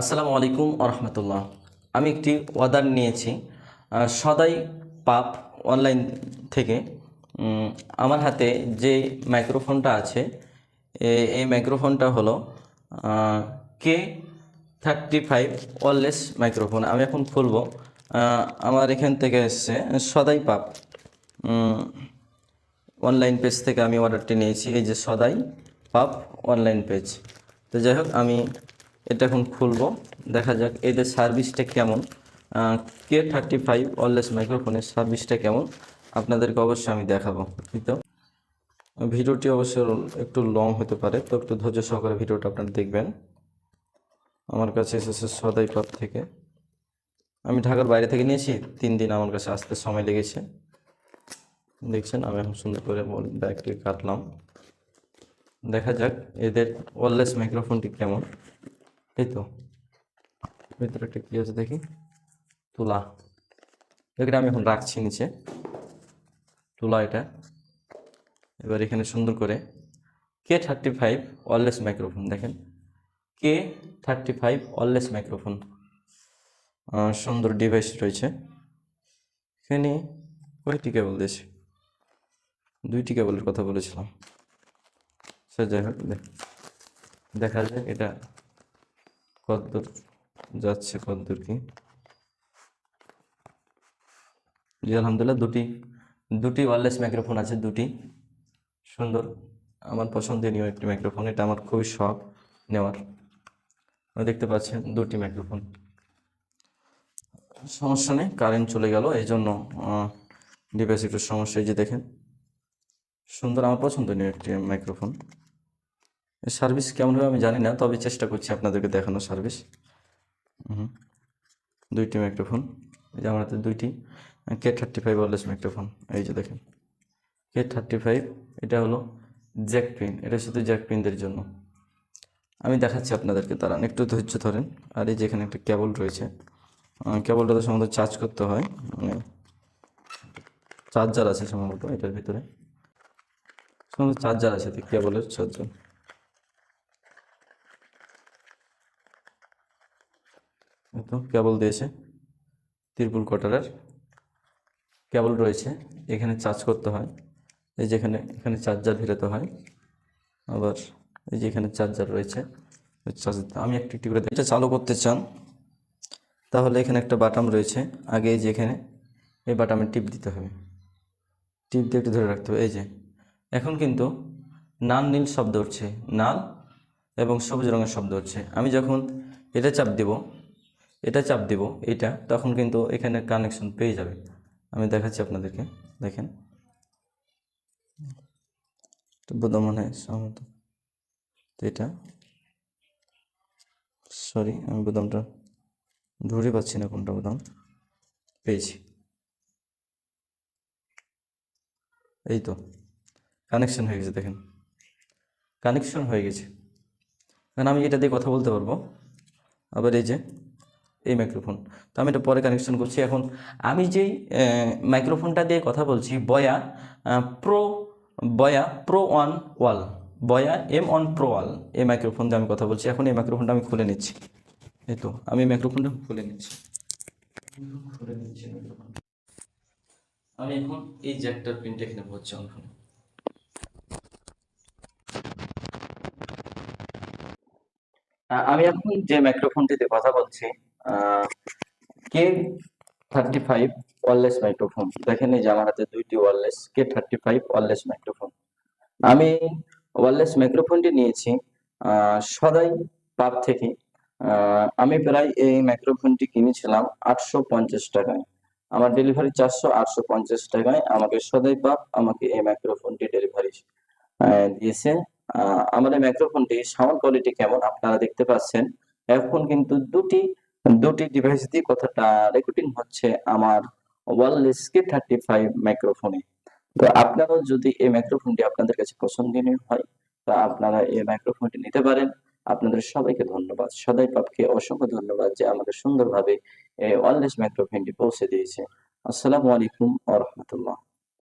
আসসালামু আলাইকুম আরহামতুল্লাহ আমি একটি অর্ডার নিয়েছি। সদাই পাপ অনলাইন থেকে আমার হাতে যে মাইক্রোফোনটা আছে এই মাইক্রোফোনটা হলো K thirty five wireless microphone আমি এখন খুলব। আমার এখান থেকে এসছে সদাই পাপ। অনলাইন পেজ থেকে আমি অর্ডারটি নিয়েছি। এই যে সদাই পাপ অনলাইন পেজ। তো যাই হোক, আমি এটা এখন খুলবো। দেখা যাক এদের সার্ভিসটা কেমন। কে থার্টি ফাইভ ওয়ারলেস মাইক্রোফোনের সার্ভিসটা কেমন? আপনাদেরকে অবশ্যই আমি দেখাবো। তো। ভিডিওটি অবশ্য একটু লং হতে পারে, তো একটু ধৈর্য সহকারে ভিডিওটা আপনারা দেখবেন। আমার কাছে এসেছে সদাই পাপ থেকে। আমি ঢাকার বাইরে থেকে নিয়েছি, তিন দিন আমার কাছে আসতে সময় লেগেছে। দেখছেন, আমি এখন সুন্দর করে ব্যাগটি কাটলাম। দেখা যাক এদের ওয়ারলেস মাইক্রোফোনটি কেমন। এই তো। ভিতরে একটা কি আছে দেখি? তুলা। এখানে আমি এখন রাখছি নিচে। তুলা এটা। এবার এখানে সুন্দর করে K thirty five wireless microphone দেখেন। K thirty five wireless microphone সুন্দর ডিভাইস রয়েছে। এখানে কয়টি কেবল দিয়েছে? দুইটি কেবলের কথা বলেছিলাম। সে যাই হোক দেখা যাক, এটা কতদূর যাচ্ছে কতদূর কি? জি, আলহামদুলিল্লাহ, দুটি দুটি ওয়ারলেস মাইক্রোফোন আছে, দুটি। সুন্দর, আমার পছন্দনীয় একটি মাইক্রোফোন এটা আমার খুবই শখ নেওয়ার। দেখতে পাচ্ছেন দুটি মাইক্রোফোন সমস্যা নেই কারেন্ট চলে গেল এই জন্য ডিভাইস একটু সমস্যা, এই যে দেখেন। সুন্দর, আমার পছন্দনীয় একটি মাইক্রোফোন সার্ভিস কেমন হবে আমি জানি না, তবে চেষ্টা করছি আপনাদেরকে দেখানোর সার্ভিস। দুইটি মাইক্রোফোন, এই যে আমার হাতে দুইটি। K thirty five wireless microphone, এই যে দেখেন। কে থার্টি ফাইভ, এটা হলো জ্যাক পিন এটা শুধু জ্যাক পিনদের জন্য। আমি দেখাচ্ছি আপনাদেরকে, দাঁড়ান, একটু ধৈর্য ধরেন। আর এই যে এখানে একটা কেবল রয়েছে কেবলটা তো সম্ভবত চার্জ করতে হয়। মানে চার্জার আছে সম্ভবত এটার ভিতরে। সম্ভবত চার্জার আছে কেবলের চার্জার তো কেবল দিয়েছে, তিরপুল কোয়ার্টারের কেবল রয়েছে, এখানে চার্জ করতে হয়, এই যেখানে এখানে চার্জার ভিড়াতে হয়, আবার এই যে এখানে চার্জার রয়েছে চার্জ আমি একটু একটু করে এটা চালু করতে চান, তাহলে এখানে একটা বাটাম রয়েছে, আগে এই যে এখানে, এই বাটামে টিপ দিতে হবে। টিপ দিয়ে একটু ধরে রাখতে হবে, এই যে। এখন কিন্তু নাল নীল শব্দ উঠছে, নাল এবং সবুজ রঙের শব্দ হচ্ছে আমি যখন এটা চাপ দেব এটা চাপ দেব এটা তখন কিন্তু এখানে কানেকশন পেয়ে যাবে। আমি দেখাচ্ছি আপনাদেরকে, দেখেন। তো বোধহয় মনে হয় সম্ভবত তো এটা। সরি আমি বোতামটা ধরে পাচ্ছি না কোনটা বোতাম পেয়েছি। এই তো কানেকশন হয়ে গেছে, দেখেন। কানেকশন হয়ে গেছে। কারণ আমি এটা দিয়ে কথা বলতে পারব। আবার এই যে এই মাইক্রোফোন তো আমি এটা পরে কানেকশন করছি এখন। আমি যেই মাইক্রোফোনটা দিয়ে কথা বলছি, বয়া প্রো বয়া প্রো ওয়ান ওয়াল বয়া এম অন প্রো ওয়াল এই মাইক্রোফোন দিয়ে আমি কথা বলছি। এখন এই মাইক্রোফোনটা আমি খুলে নিচ্ছি। এই তো, আমি মাইক্রোফোনটা খুলে নিচ্ছি খুলে নিচ্ছি। আমি এখন এই জ্যাকটার পিনটা এখানে ভরছি এখন আমি এখন যে মাইক্রোফোনটিতে কথা বলছি K thirty five wireless microphone দেখেন এই যে আমার হাতে দুইটি wireless K thirty five wireless microphone আমি ওয়ারলেস মাইক্রোফোনটি নিয়েছি সদাই পাপ থেকে। আমি প্রায় এই মাইক্রোফোনটি কিনেছিলাম আটশো পঞ্চাশ টাকায়। আমার ডেলিভারি চারশো আটশো পঞ্চাশ টাকায়। আমাকে সদাই পাপ আমাকে এই মাইক্রোফোনটি ডেলিভারি দিয়েছে। আমার এই মাইক্রোফোনটি সাউন্ড কোয়ালিটি কেমন আপনারা দেখতে পাচ্ছেন। এখন কিন্তু দুটি দুটি ডিভাইস দিয়ে কথাটা রেকর্ডিং হচ্ছে আমার ওয়ারলেস কে থার্টি ফাইভ মাইক্রোফোনে তো আপনারাও যদি এই মাইক্রোফোনটি আপনাদের কাছে পছন্দনীয় হয়, তো আপনারা এই মাইক্রোফোনটি নিতে পারেন। আপনাদের সবাইকে ধন্যবাদ। সদাই পাপকে অসংখ্য ধন্যবাদ যে আমাদের সুন্দরভাবে এই ওয়ারলেস মাইক্রোফোনটি পৌঁছে দিয়েছে। আসসালামু আলাইকুম আ রহমতুল্লাহ।